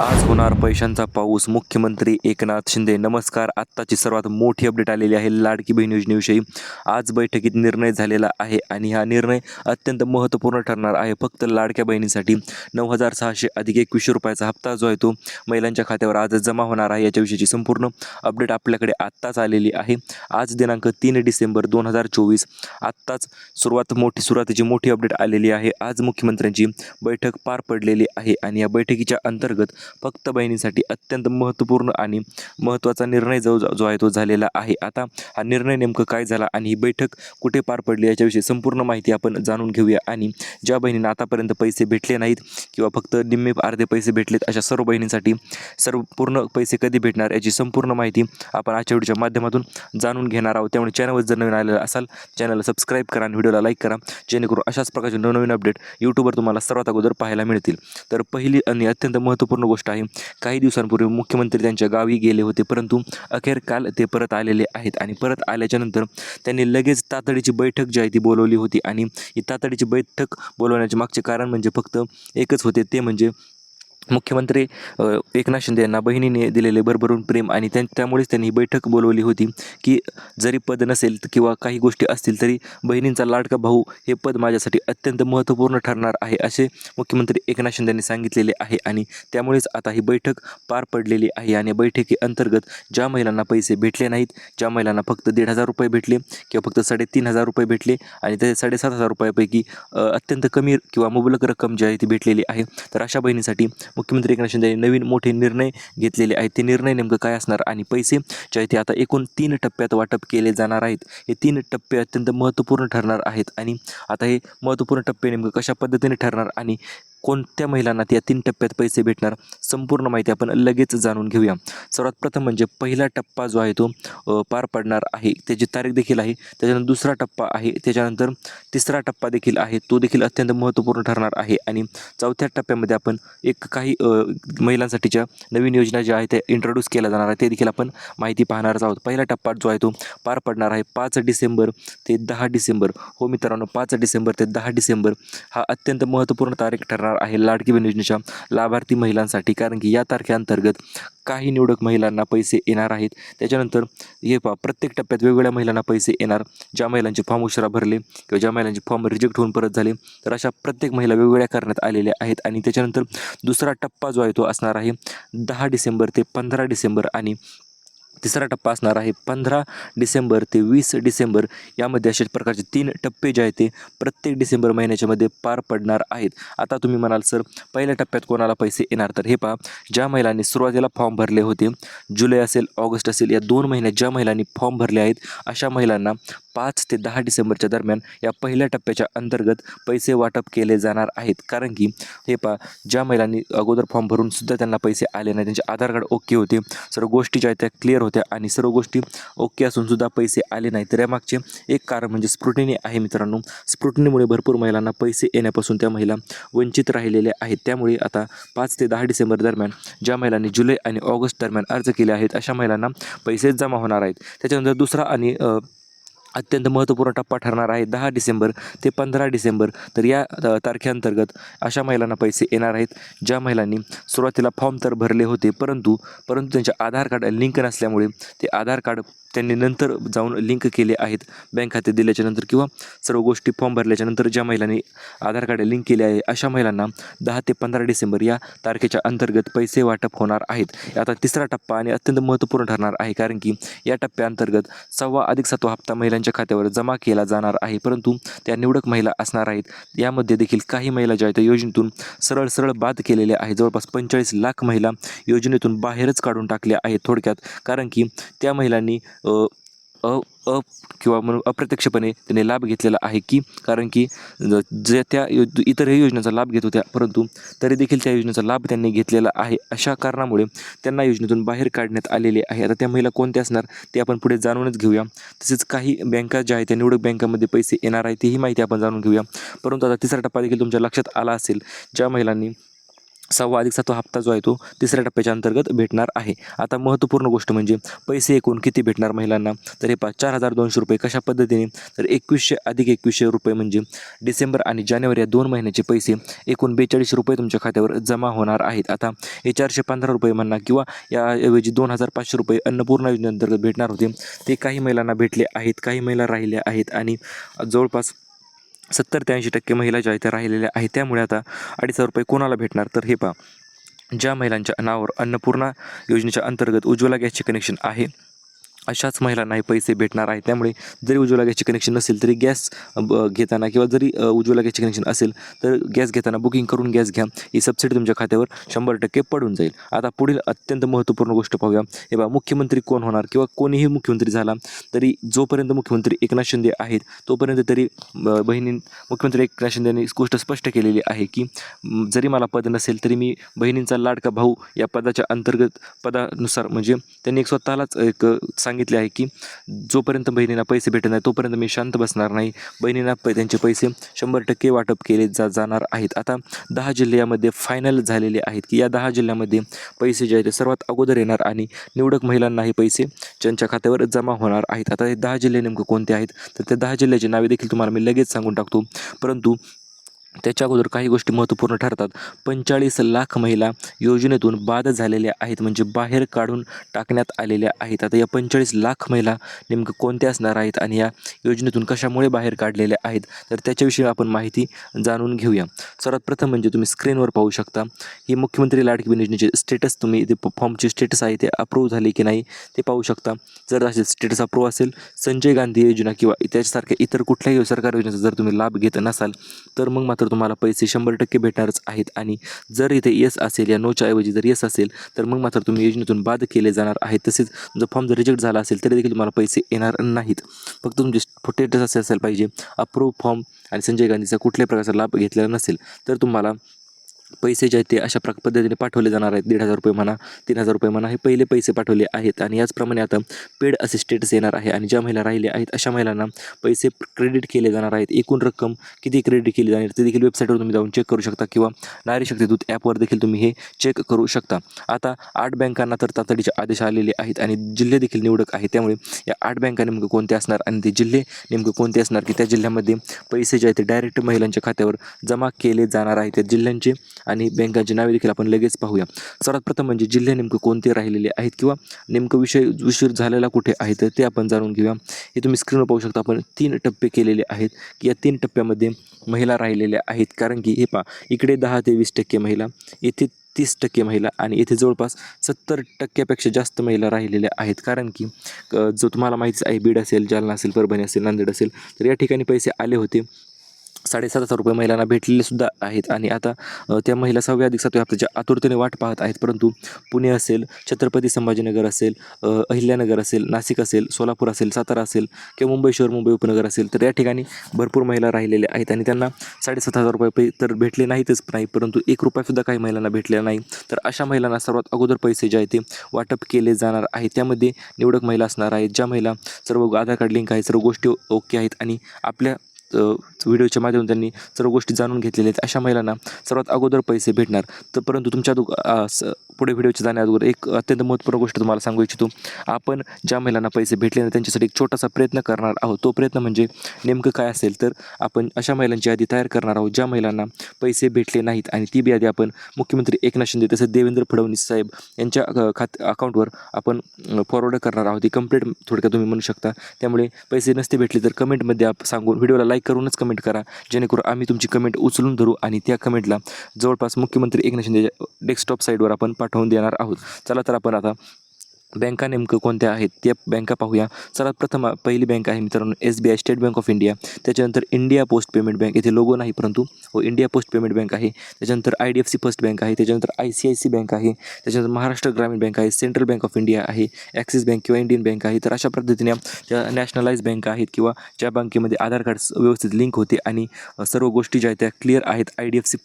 आज होणार पैशांचा पाऊस. मुख्यमंत्री एकनाथ शिंदे नमस्कार. आत्ताची सर्वात मोठी अपडेट आलेली आहे लाडकी बहीण योजनेविषयी. आज बैठकीत निर्णय झालेला आहे आणि हा निर्णय अत्यंत महत्त्वपूर्ण ठरणार आहे. फक्त लाडक्या बहिणीसाठी नऊ हजार सहाशे अधिक एकवीसशे रुपयाचा हप्ता जो आहे तो महिलांच्या खात्यावर आज जमा होणार आहे. याच्याविषयीची संपूर्ण अपडेट आपल्याकडे आत्ताच आलेली आहे. आज दिनांक तीन डिसेंबर दोन हजार चोवीस. आत्ताच सुरुवात मोठी सुरुवातीची मोठी अपडेट आलेली आहे. आज मुख्यमंत्र्यांची बैठक पार पडलेली आहे आणि या बैठकीच्या अंतर्गत फक्त बहिणीसाठी अत्यंत महत्त्वपूर्ण आणि महत्त्वाचा निर्णय जो जो आहे तो झालेला आहे. आता हा निर्णय नेमकं काय झाला आणि ही बैठक कुठे पार पडली याच्याविषयी संपूर्ण माहिती आपण जाणून घेऊया. आणि ज्या बहिणींना आतापर्यंत पैसे भेटले नाहीत किंवा फक्त निम्मे अर्धे पैसे भेटलेत अशा सर्व बहिणींसाठी सर्व पूर्ण पैसे कधी भेटणार याची संपूर्ण माहिती आपण आजच्या व्हिडिओच्या माध्यमातून जाणून घेणार आहोत. त्यामुळे चॅनलवर जर नवीन आलेला असाल चॅनलला सबस्क्राईब करा आणि व्हिडिओला लाईक करा. जेणेकरून अशाच प्रकारचे नवनवीन अपडेट यूट्यूबवर तुम्हाला सर्वात अगोदर पाहायला मिळतील. तर पहिली आणि अत्यंत महत्त्वपूर्ण गोष्ट आहे. काही दिवसांपूर्वी मुख्यमंत्री त्यांच्या गावी गेले होते परंतु अखेर काल ते परत आलेले आहेत आणि परत आल्याच्यानंतर त्यांनी लगेच तातडीची बैठक जी आहे ती बोलवली होती आणि ही तातडीची बैठक बोलवण्याचे मागचे कारण म्हणजे फक्त एकच होते ते म्हणजे मुख्यमंत्री एकनाथ शिंदे यांना बहिणीने दिलेले भरभरून प्रेम आणि त्यां त्यामुळेच त्यांनी ही बैठक बोलवली होती की जरी पद नसेल किंवा काही गोष्टी असतील तरी बहिणींचा लाडका भाऊ हे पद माझ्यासाठी अत्यंत महत्त्वपूर्ण ठरणार आहे असे मुख्यमंत्री एकनाथ शिंदे यांनी सांगितलेले आहे आणि त्यामुळेच आता ही बैठक पार पडलेली आहे आणि बैठकीअंतर्गत ज्या महिलांना पैसे भेटले नाहीत ज्या महिलांना फक्त दीड हजार रुपये भेटले किंवा फक्त साडेतीन हजार रुपये भेटले आणि ते साडेसात हजार रुपयापैकी अत्यंत कमी किंवा मुबलक रक्कम जी आहे ती भेटलेली आहे तर अशा बहिणीसाठी मुख्यमंत्री एकनाथ शिंदे यांनी नवीन मोठे निर्णय घेतलेले आहेत. ते निर्णय नेमकं काय असणार आणि पैसे जे ते आता एकूण तीन टप्प्यात वाटप केले जाणार आहेत. हे तीन टप्पे अत्यंत महत्त्वपूर्ण ठरणार आहेत आणि आता हे महत्त्वपूर्ण टप्पे नेमकं कशा पद्धतीने ठरणार आणि कोणत्या महिलांना त्या तीन टप्प्यात पैसे भेटणार संपूर्ण माहिती आपण लगेच जाणून घेऊया. सर्वात प्रथम म्हणजे पहिला टप्पा जो आहे तो पार पडणार आहे त्याची तारीख देखील आहे त्याच्यानंतर दुसरा टप्पा आहे त्याच्यानंतर तिसरा टप्पा देखील आहे तो देखील अत्यंत महत्त्वपूर्ण ठरणार आहे. आणि चौथ्या टप्प्यामध्ये आपण एक काही महिलांसाठीच्या नवीन योजना ज्या आहेत त्या इंट्रोड्यूस केल्या जाणार आहे ते देखील आपण माहिती पाहणारच आहोत. पहिला टप्पा जो आहे तो पार पडणार आहे पाच डिसेंबर ते दहा डिसेंबर. हो मित्रांनो पाच डिसेंबर ते दहा डिसेंबर हा अत्यंत महत्त्वपूर्ण तारीख ठरणार आहे लाडकी बहीण योजनेच्या लाभार्थी महिलांसाठी. कारण की या तारखेअंतर्गत काही निवडक महिलांना पैसे येणार आहेत. त्याच्यानंतर हे पा प्रत्येक टप्प्यात वेगवेगळ्या महिलांना पैसे येणार. ज्या महिलांचे फॉर्म उशिरा भरले किंवा ज्या महिलांचे फॉर्म रिजेक्ट होऊन परत झाले तर अशा प्रत्येक महिला वेगवेगळ्या करण्यात आलेल्या आहेत. आणि त्याच्यानंतर दुसरा टप्पा जो आहे तो असणार आहे दहा डिसेंबर ते पंधरा डिसेंबर. आणि तिसरा टप्पा असणार आहे पंधरा डिसेंबर ते वीस डिसेंबर. यामध्ये अशा प्रकारचे तीन टप्पे जे आहेत ते प्रत्येक डिसेंबर महिन्याच्यामध्ये पार पडणार आहेत. आता तुम्ही म्हणाल सर पहिल्या टप्प्यात कोणाला पैसे येणार? तर हे पहा ज्या महिलांनी सुरुवातीला फॉर्म भरले होते जुलै असेल ऑगस्ट असेल या दोन महिन्यात ज्या महिलांनी फॉर्म भरले आहेत अशा महिलांना पाच ते दहा डिसेंबरच्या दरम्यान या पहिल्या टप्प्याच्या अंतर्गत पैसे वाटप केले जाणार आहेत. कारण की हे पहा ज्या महिलांनी अगोदर फॉर्म भरून सुद्धा त्यांना पैसे आले नाही त्यांचे आधार कार्ड ओके होते. सर्व गोष्टी ज्या आहेत त्या क्लिअर होत्या आणि सर्व गोष्टी ओके असूनसुद्धा पैसे आले नाही तर यामागचे एक कारण म्हणजे स्प्रुटिनी आहे मित्रांनो. स्प्रुटिनीमुळे भरपूर महिलांना पैसे येण्यापासून त्या महिला वंचित राहिलेल्या आहेत. त्यामुळे आता पाच ते दहा डिसेंबर दरम्यान ज्या महिलांनी जुलै आणि ऑगस्ट दरम्यान अर्ज केले आहेत अशा महिलांना पैसे जमा होणार आहेत. त्याच्यानंतर दुसरा आणि अत्यंत महत्त्वपूर्ण टप्पा ठरणार आहे. दहा डिसेंबर ते पंधरा डिसेंबर तर या तारखेअंतर्गत अशा महिलांना पैसे येणार आहेत ज्या महिलांनी सुरुवातीला फॉर्म तर भरले होते परंतु परंतु त्यांच्या आधार कार्ड लिंक नसल्यामुळे ते आधार कार्ड त्यांनी नंतर जाऊन लिंक केले आहेत बँक खाते दिल्याच्यानंतर किंवा सर्व गोष्टी फॉर्म भरल्याच्यानंतर ज्या महिलांनी आधार कार्ड लिंक केले आहे अशा महिलांना दहा ते पंधरा डिसेंबर या तारखेच्या अंतर्गत पैसे वाटप होणार आहेत. आता तिसरा टप्पा आणि अत्यंत महत्त्वपूर्ण ठरणार आहे कारण की या टप्प्याअंतर्गत सव्वा अधिक सातवा हप्ता महिलांच्या खात्यावर जमा केला जाणार आहे. परंतु त्या निवडक महिला असणार आहेत. यामध्ये देखील काही महिला ज्या आहेत त्या योजनेतून सरळ सरळ बाद केलेल्या आहेत. जवळपास पंचेचाळीस लाख महिला योजनेतून बाहेरच काढून टाकल्या आहेत थोडक्यात. कारण की त्या महिलांनी अ, अ किंवा म्हणून अप्रत्यक्षपणे त्यांनी लाभ घेतलेला आहे की कारण की जे त्या यो इतरही योजनेचा लाभ घेत होत्या परंतु तरी देखील त्या योजनेचा लाभ त्यांनी घेतलेला आहे. अशा कारणामुळे त्यांना योजनेतून बाहेर काढण्यात आलेले आहे. आता त्या महिला कोणत्या असणार ते आपण पुढे जाणूनच घेऊया. तसेच काही बँका ज्या आहेत त्या निवडक बँकांमध्ये पैसे येणार आहे तीही माहिती आपण जाणून घेऊया. परंतु आता तिसरा टप्पा देखील तुमच्या लक्षात आला असेल. ज्या महिलांनी सहावा अधिक सातवा हप्ता जो आहे तो तिसऱ्या टप्प्याच्या अंतर्गत भेटणार आहे. आता महत्त्वपूर्ण गोष्ट म्हणजे पैसे एकूण किती भेटणार महिलांना? तर हे पा चार हजार दोनशे रुपये कशा पद्धतीने? तर एकवीसशे अधिक एकवीसशे रुपये म्हणजे डिसेंबर आणि जानेवारी या दोन महिन्याचे पैसे एकूण बेचाळीस रुपये तुमच्या खात्यावर जमा होणार आहेत. आता हे चारशे पंधरा रुपये म्हणा किंवा याऐवजी दोन हजार पाचशे रुपये अन्नपूर्णा योजनेअंतर्गत भेटणार होते. ते काही महिलांना भेटले आहेत काही महिला राहिल्या आहेत आणि जवळपास सत्तर ते ऐंशी टक्के महिला ज्या इथे राहिलेल्या आहेत त्यामुळे आता अडीच हजार रुपये कोणाला भेटणार? तर हे पहा. ज्या महिलांच्या नावावर अन्नपूर्णा योजनेच्या अंतर्गत उज्ज्वला गॅसचे कनेक्शन आहे अशाच महिलांनाही पैसे भेटणार आहे. त्यामुळे जरी उज्ज्वला गॅसचे कनेक्शन नसेल तरी गॅस ब घेताना किंवा जरी उज्ज्वला गॅसचे कनेक्शन असेल तर गॅस घेताना बुकिंग करून गॅस घ्या. ही सबसिडी तुमच्या खात्यावर शंभर टक्के पडून जाईल. आता पुढील अत्यंत महत्त्वपूर्ण गोष्ट पाहूया. हे बा मुख्यमंत्री कोण होणार किंवा कोणीही मुख्यमंत्री झाला तरी जोपर्यंत मुख्यमंत्री एकनाथ शिंदे आहेत तोपर्यंत तरी बहिणी मुख्यमंत्री एकनाथ शिंदे यांनी गोष्ट स्पष्ट केलेली आहे की जरी मला पद नसेल तरी मी बहिणींचा लाडका भाऊ या पदाच्या अंतर्गत पदानुसार म्हणजे त्यांनी एक स्वतःलाच एक अ, सांगितले आहे की जोपर्यंत बहिणींना पैसे भेटत नाही तोपर्यंत मी शांत बसणार नाही. बहिणींना प त्यांचे पैसे शंभर टक्के वाटप केले जा जाणार आहेत. आता दहा जिल्ह्यामध्ये फायनल झालेले आहेत की या दहा जिल्ह्यामध्ये पैसे जे आहेत ते सर्वात अगोदर येणार आणि निवडक महिलांना हे पैसे ज्यांच्या खात्यावर जमा होणार आहेत. आता हे दहा जिल्हे नेमकं कोणते आहेत? तर त्या दहा जिल्ह्याची नावे देखील तुम्हाला मी लगेच सांगून टाकतो. परंतु त्याच्या अगोदर काही गोष्टी महत्त्वपूर्ण ठरतात. पंचेचाळीस लाख महिला योजनेतून बाद झालेल्या आहेत म्हणजे बाहेर काढून टाकण्यात आलेल्या आहेत. आता या पंचेचाळीस लाख महिला नेमकं कोणत्या असणार आहेत आणि या योजनेतून कशामुळे बाहेर काढलेल्या आहेत? तर त्याच्याविषयी आपण माहिती जाणून घेऊया. सर्वात प्रथम म्हणजे तुम्ही स्क्रीनवर पाहू शकता ही मुख्यमंत्री लाडकी योजनेचे स्टेटस तुम्ही ते फॉर्मचे स्टेटस आहे ते अप्रूव्ह झाले की नाही ते पाहू शकता. जर असे स्टेटस अप्रूव्ह असेल संजय गांधी योजना किंवा त्याच्यासारख्या इतर कुठल्याही सरकार योजनेचा जर तुम्ही लाभ घेत नसाल तर मग मात्र तुम्हाला पैसे शंभर टक्के भेटणारच आहेत. आणि जर इथे येस असेल या नोच्या ऐवजी जर येस असेल तर मग मात्र तुम्ही योजनेतून बाद केले जाणार आहेत. तसेच जर फॉर्म जर रिजेक्ट झाला असेल तरी देखील तुम्हाला पैसे येणार नाहीत. फक्त तुमचे स्टेटस असे असायला पाहिजे. अप्रूव्ह फॉर्म आणि संजय गांधीचा कुठल्याही प्रकारचा लाभ घेतलेला नसेल तर तुम्हाला पैसे जे आहेत ते अशा प्र पद्धतीने पाठवले जाणार आहेत. दीड हजार रुपये म्हणा तीन हजार रुपये म्हणा हे पहिले पैसे पाठवले आहेत आणि याचप्रमाणे आता पेड असे येणार आहे आणि ज्या महिला राहिल्या आहेत अशा महिलांना पैसे क्रेडिट केले जाणार आहेत. एकूण रक्कम किती क्रेडिट केली जाणार ते देखील वेबसाईटवर तुम्ही जाऊन चेक करू शकता किंवा नारी शक्तीदूत ॲपवर देखील तुम्ही हे चेक करू शकता. आता आठ बँकांना तर तातडीचे आदेश आलेले आहेत आणि जिल्हे देखील निवडक आहे त्यामुळे या आठ बँका नेमकं कोणते असणार आणि ते जिल्हे नेमकं कोणते असणार की त्या जिल्ह्यामध्ये पैसे जे आहेत ते डायरेक्ट महिलांच्या खात्यावर जमा केले जाणार आहेत. त्या जिल्ह्यांचे आणि बँकांची नावे देखील आपण लगेच पाहूया. सर्वात प्रथम म्हणजे जिल्हे नेमकं कोणते राहिलेले आहेत किंवा नेमकं विषय उशीर झालेला कुठे आहे तर ते आपण जाणून घेऊया. हे तुम्ही स्क्रीनवर पाहू शकता आपण तीन टप्पे केलेले आहेत. की या तीन टप्प्यामध्ये महिला राहिलेल्या आहेत. कारण की हे पहा इकडे दहा ते वीस टक्के महिला येथे तीस टक्के महिला आणि येथे जवळपास सत्तर टक्क्यापेक्षा जास्त महिला राहिलेल्या आहेत. कारण की जो तुम्हाला माहितीच आहे बीड असेल जालना असेल परभणी असेल नांदेड असेल तर या ठिकाणी पैसे आले होते. साडेसात हजार रुपये महिलांना भेटलेले सुद्धा आहेत. आणि आता त्या महिला सहाव्या अधिक सातव्या हप्त्याच्या आतुरतेने वाट पाहत आहेत. परंतु पुणे असेल छत्रपती संभाजीनगर असेल अहिल्यानगर असेल नाशिक असेल सोलापूर असेल सातारा असेल किंवा मुंबई शहर मुंबई उपनगर असेल तर या ठिकाणी भरपूर महिला राहिलेल्या आहेत. आणि त्यांना साडेसात हजार रुपये पै तर भेटले नाहीतच नाही परंतु एक रुपयासुद्धा काही महिलांना भेटलेला नाही. तर अशा महिलांना सर्वात अगोदर पैसे जे आहेत ते वाटप केले जाणार आहे. त्यामध्ये निवडक महिला असणार आहेत ज्या महिला सर्व आधार कार्ड लिंक आहे सर्व गोष्टी ओके आहेत. आणि आपल्या व्हिडिओच्या माध्यमातून त्यांनी सर्व गोष्टी जाणून घेतलेल्या आहेत. अशा महिलांना सर्वात अगोदर पैसे भेटणार. तर परंतु तुमच्या दु स- पुढे व्हिडिओच्या जाण्याअगोदर एक अत्यंत महत्त्वपूर्ण गोष्ट तुम्हाला सांगू इच्छितो. आपण ज्या महिलांना पैसे भेटले नाही त्यांच्यासाठी एक छोटासा प्रयत्न करणार आहोत. तो प्रयत्न म्हणजे नेमकं काय असेल तर आपण अशा महिलांची यादी तयार करणार आहोत ज्या महिलांना पैसे भेटले नाहीत आणि ती बी यादी आपण मुख्यमंत्री एकनाथ शिंदे तसेच देवेंद्र फडणवीस साहेब यांच्या खात अकाउंटवर आपण फॉरवर्ड करणार आहोत. ही कंप्लीट थोडक्यात तुम्ही म्हणू शकता. त्यामुळे पैसे नसते भेटले तर कमेंटमध्ये आप सांगून व्हिडिओला लाईक करूनच कमेंट करा. जेणेकरून आम्ही तुमची कमेंट उचलून धरू आणि त्या कमेंटला जवळपास मुख्यमंत्री एकनाथ शिंदे डेस्कटॉप साईडवर आपण पाठवून देणार आहोत. चला तर आपण आता बँका नेमकं कोणत्या आहेत त्या बँका पाहूया. सर्वात प्रथम पहिली बँक आहे मित्रांनो S B I State Bank of India. त्याच्यानंतर इंडिया पोस्ट पेमेंट बँक इथे लोगो नाही परंतु हो इंडिया पोस्ट पेमेंट बँक आहे. त्याच्यानंतर I D F C First Bank आहे. त्याच्यानंतर I C I C bank आहे. त्याच्यानंतर महाराष्ट्र ग्रामीण बँक आहे. सेंट्रल बँक ऑफ इंडिया आहे. ॲक्सिस बँक किंवा इंडियन बँक आहे. तर अशा पद्धतीने ज्या नॅशनलाइज बँक आहेत किंवा ज्या बँकेमध्ये आधार कार्ड व्यवस्थित लिंक होते आणि सर्व गोष्टी ज्या आहेत त्या क्लिअर आहेत. I D F C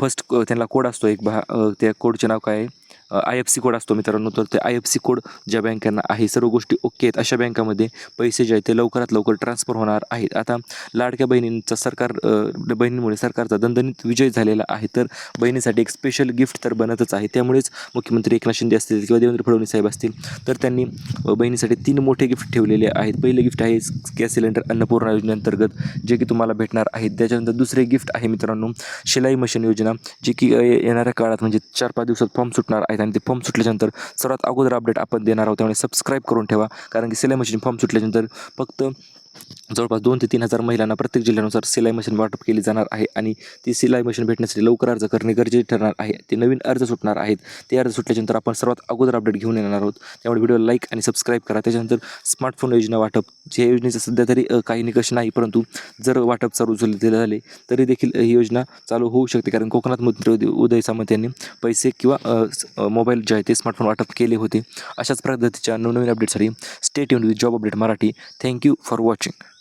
first त्यांना कोड असतो एक भा त्या कोडचे नाव काय आहे? आय एफ सी कोड असतो मित्रांनो तर ते आय एफ सी कोड ज्या बँकांना आहे सर्व गोष्टी ओके आहेत. अशा बँकामध्ये पैसे जे आहेत ते लवकरात लवकर ट्रान्सफर होणार आहेत. आता लाडक्या बहिणींचा सरकार अ, बहिणींमुळे सरकारचा दणदणीत विजय झालेला आहे तर बहिणीसाठी एक स्पेशल गिफ्ट तर बनतच आहे. त्यामुळेच मुख्यमंत्री एकनाथ शिंदे असतील किंवा देवेंद्र फडणवीस साहेब असतील तर त्यांनी बहिणीसाठी तीन मोठे गिफ्ट ठेवलेले आहेत. पहिले गिफ्ट आहे गॅस सिलेंडर अन्नपूर्णा योजनेअंतर्गत जे की तुम्हाला भेटणार आहेत त्याच्यानंतर दुसरे गिफ्ट आहे मित्रांनो शिलाई मशीन योजना जे की येणाऱ्या काळात म्हणजे चार पाच दिवसात फॉर्म सुटणार आहेत आणि ते फॉर्म सुटल्यानंतर सर्वात अगोदर अपडेट आपण देणार आहोत. त्यामुळे सबस्क्राईब करून ठेवा. कारण की सिलाई मशीन फॉर्म सुटल्यानंतर फक्त जवळपास दोन ते तीन हजार महिलांना प्रत्येक जिल्ह्यानुसार सिलाई मशीन वाटप केली जाणार आहे आणि ती सिलाई मशीन भेटण्यासाठी लवकर अर्ज करणे गरजेचे ठरणार आहे. ते नवीन अर्ज सुटणार आहेत. ते अर्ज सुटल्यानंतर आपण सर्वात अगोदर अपडेट घेऊन येणार आहोत. त्यामुळे व्हिडिओ लाईक आणि सबस्क्राईब करा. त्याच्यानंतर स्मार्टफोन योजना वाटप. जे योजनेचं सध्या तरी काही निकष नाही परंतु जर वाटप चालू झाले झाले तरी देखील ही योजना चालू होऊ शकते. कारण कोकणात मंत्री उदय- सामंत यांनी पैसे किंवा मोबाईल जे आहे ते स्मार्टफोन वाटप केले होते. अशाच पद्धतीच्या नवनवीन अपडेटसाठी stay युन with job update Marathi. Thank you for watching watching.